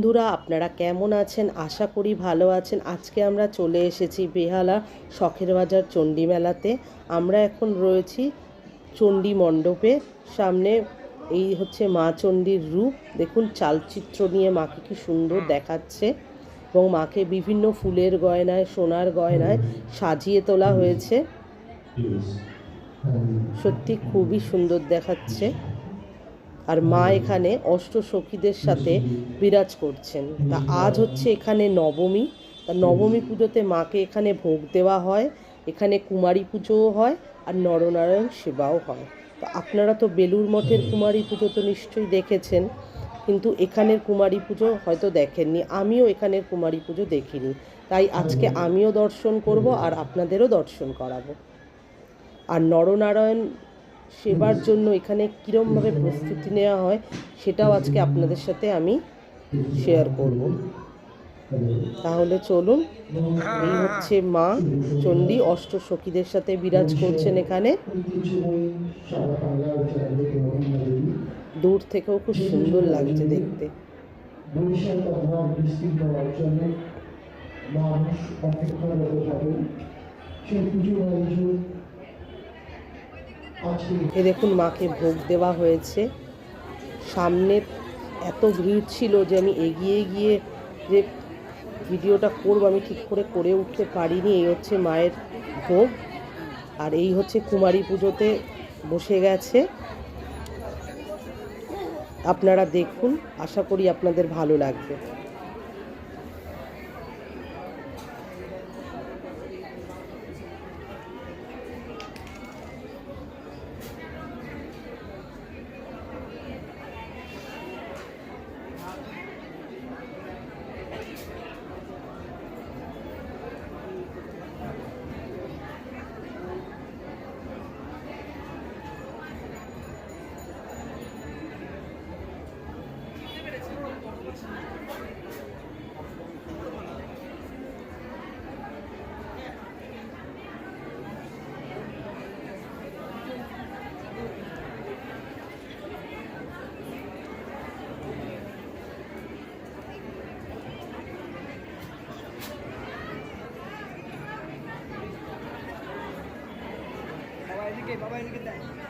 বন্ধুরা আপনারা কেমন আছেন? আশা করি ভালো আছেন। আজকে আমরা চলে এসেছি বেহালা শখের বাজার চণ্ডী মেলাতে। আমরা এখন রয়েছি চণ্ডী মণ্ডপে। সামনে এই হচ্ছে মা চণ্ডীর রূপ। দেখুন চালচিত্র নিয়ে মাকে কি সুন্দর দেখাচ্ছে এবং মাকে বিভিন্ন ফুলের গয়নায় সোনার গয়নায় সাজিয়ে তোলা হয়েছে। সত্যি খুবই সুন্দর দেখাচ্ছে। আর মা এখানে অষ্ট সখীদের সাথে বিরাজ করছেন। তা আজ হচ্ছে এখানে নবমী। তা নবমী পুজোতে মাকে এখানে ভোগ দেওয়া হয়। এখানে কুমারী পুজোও হয় আর নরনারায়ণ সেবাও হয়। তো আপনারা তো বেলুর মঠের কুমারী পুজো তো নিশ্চয়ই দেখেছেন কিন্তু এখানের কুমারী পুজো হয়তো দেখেননি। আমিও এখানের কুমারী পুজো দেখিনি। তাই আজকে আমিও দর্শন করব আর আপনাদেরও দর্শন করাবো। আর নরনারায়ণ সেবার জন্য এখানে কীরমভাবে প্রস্তুতি নেওয়া হয় সেটাও আজকে আপনাদের সাথে আমি শেয়ার করব। তাহলে চলুন, এই হচ্ছে মা চণ্ডী, অষ্ট সখীদের সাথে বিরাজ করছেন এখানে। দূর থেকেও খুব সুন্দর লাগছে দেখতে। মানুষ অপেক্ষারত থাকে সেই পুজো আয়োজন আজকে এ দেখুন মাকে ভোগ দেওয়া হয়েছে। সামনে এত ভিড় ছিল যে আমি এগিয়ে গিয়ে যে ভিডিওটা করব, আমি ঠিক করে করে উঠতে পারিনি। এই হচ্ছে মায়ের ভোগ। আর এই হচ্ছে কুমারী পুজোতে বসে গেছে। আপনারা দেখুন, আশা করি আপনাদের ভালো লাগবে। बाबा इनके बाबा इनके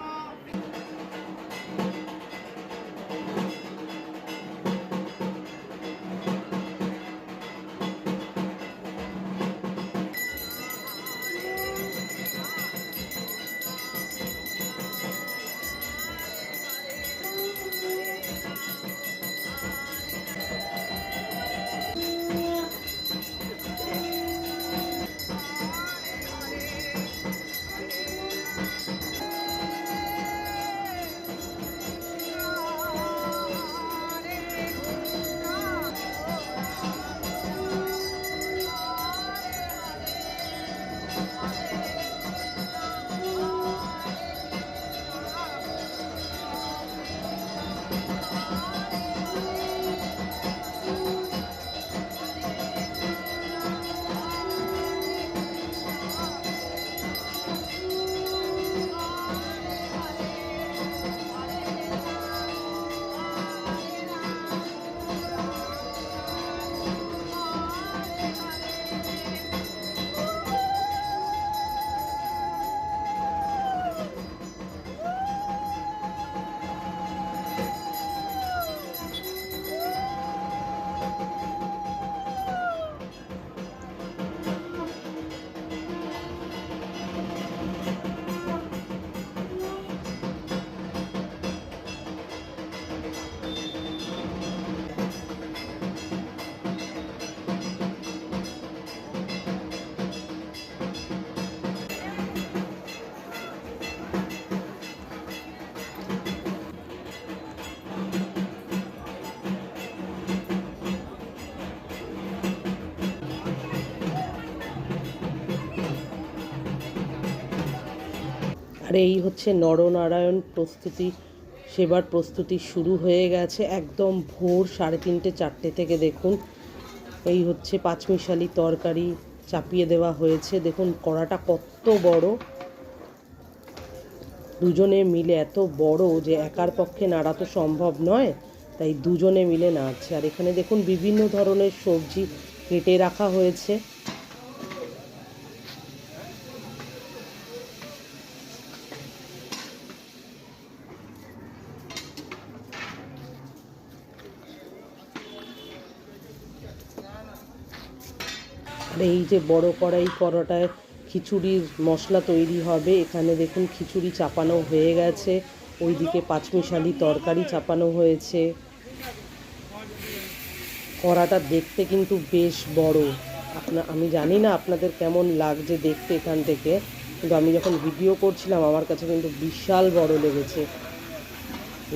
আর এই হচ্ছে নরনারায়ণ প্রস্তুতি, সেবার প্রস্তুতি শুরু হয়ে গেছে একদম ভোর সাড়ে তিনটে, চারটে থেকে দেখুন। এই হচ্ছে পাঁচমিশালি তরকারি চাপিয়ে দেওয়া হয়েছে। দেখুন কড়াটা কত বড়। দুজনে মিলে এত বড় যে একার পক্ষে নাড়া তো সম্ভব নয়, তাই দুজনে মিলে নাড়ছে। আর এখানে দেখুন বিভিন্ন ধরনের সবজি কেটে রাখা হয়েছে। এই যে বড় কড়াই কড়াটায় খিচুড়ির মশলা তৈরি হবে, এখানে দেখুন খিচুড়ি চাপানো হয়ে গেছে, ওইদিকে পাঁচমিশালি তরকারি চাপানো হয়েছে। কড়াটা দেখতে কিন্তু বেশ বড়। আপনা, আমি জানি না আপনাদের কেমন লাগছে দেখতে এখান থেকে, কিন্তু আমি যখন ভিডিও করছিলাম, আমার কাছে কিন্তু বিশাল বড় লেগেছে।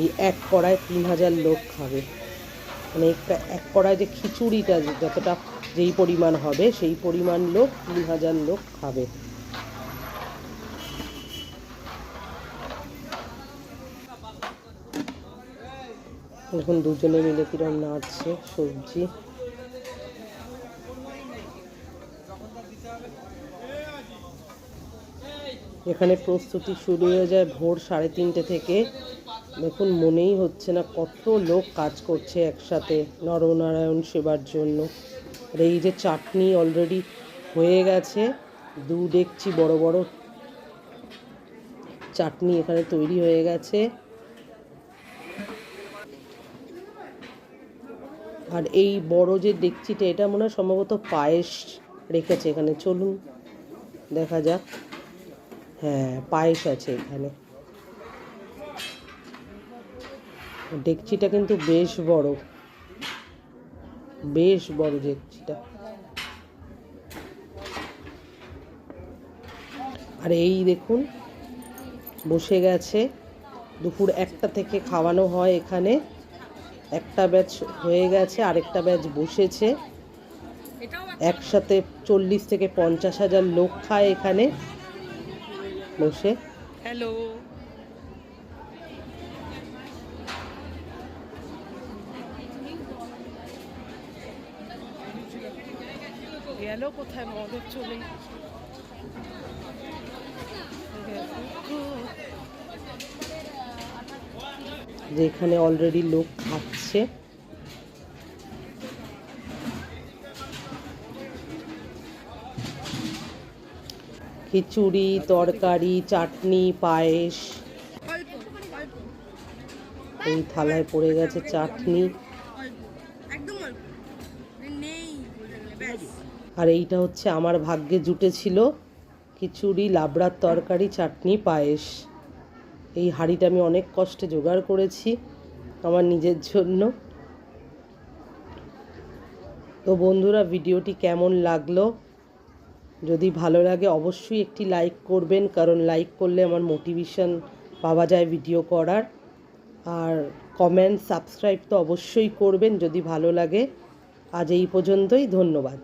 এই এক কড়ায় তিন হাজার লোক খাবে। মানে একটা এক কড়ায় যে খিচুড়িটা যতটা যেই পরিমাণ হবে, সেই পরিমাণ লোক, তিন হাজার লোক খাবে। এখন দুজনে মিলে কিরম নাড়ছে সবজি। এখানে প্রস্তুতি শুরু হয়ে যায় ভোর সাড়ে তিনটে থেকে। দেখুন, মনেই হচ্ছে না কত লোক কাজ করছে একসাথে নরনারায়ণ সেবার জন্য। আর এই যে চাটনি অলরেডি হয়ে গেছে, দু দেখছি বড় বড় চাটনি এখানে তৈরি হয়ে গেছে। আর এই বড় যে ডেকচিটা এটা মনে হয় সম্ভবত পায়েস রেখেছে এখানে। চলুন, দেখা যাক। হ্যাঁ পায়েস আছে এখানে। ডেকচিটা কিন্তু বেশ বড়। বেশ বড় ডেকচিটা। আর এই দেখুন, বসে গেছে। দুপুর একটা থেকে খাওয়ানো হয় এখানে। একটা ব্যাচ হয়ে গেছে, আরেকটা ব্যাচ বসেছে। একসাথে চল্লিশ থেকে পঞ্চাশ হাজার লোক খায় এখানে। বসে। হ্যালো। গেল কোথায় মদের চলে? যেখানে অলরেডি লোক খাচ্ছে। খিচুড়ি তরকারি চাটনি পায়েস। এই থালায় পড়ে গেছে চাটনি। আর এইটা হচ্ছে আমার ভাগ্যে জুটেছিল খিচুড়ি, লাবড়ার তরকারি, চাটনি, পায়েস। এই হাঁড়িটা আমি অনেক কষ্টে জোগাড় করেছি আমার নিজের জন্য। তো বন্ধুরা, ভিডিওটি কেমন লাগল? যদি ভালো লাগে অবশ্যই একটি লাইক করবেন, কারণ লাইক করলে আমার মোটিভেশন পাওয়া যায় ভিডিও করার। আর কমেন্ট, সাবস্ক্রাইব তো অবশ্যই করবেন যদি ভালো লাগে। আজ এই পর্যন্তই, ধন্যবাদ।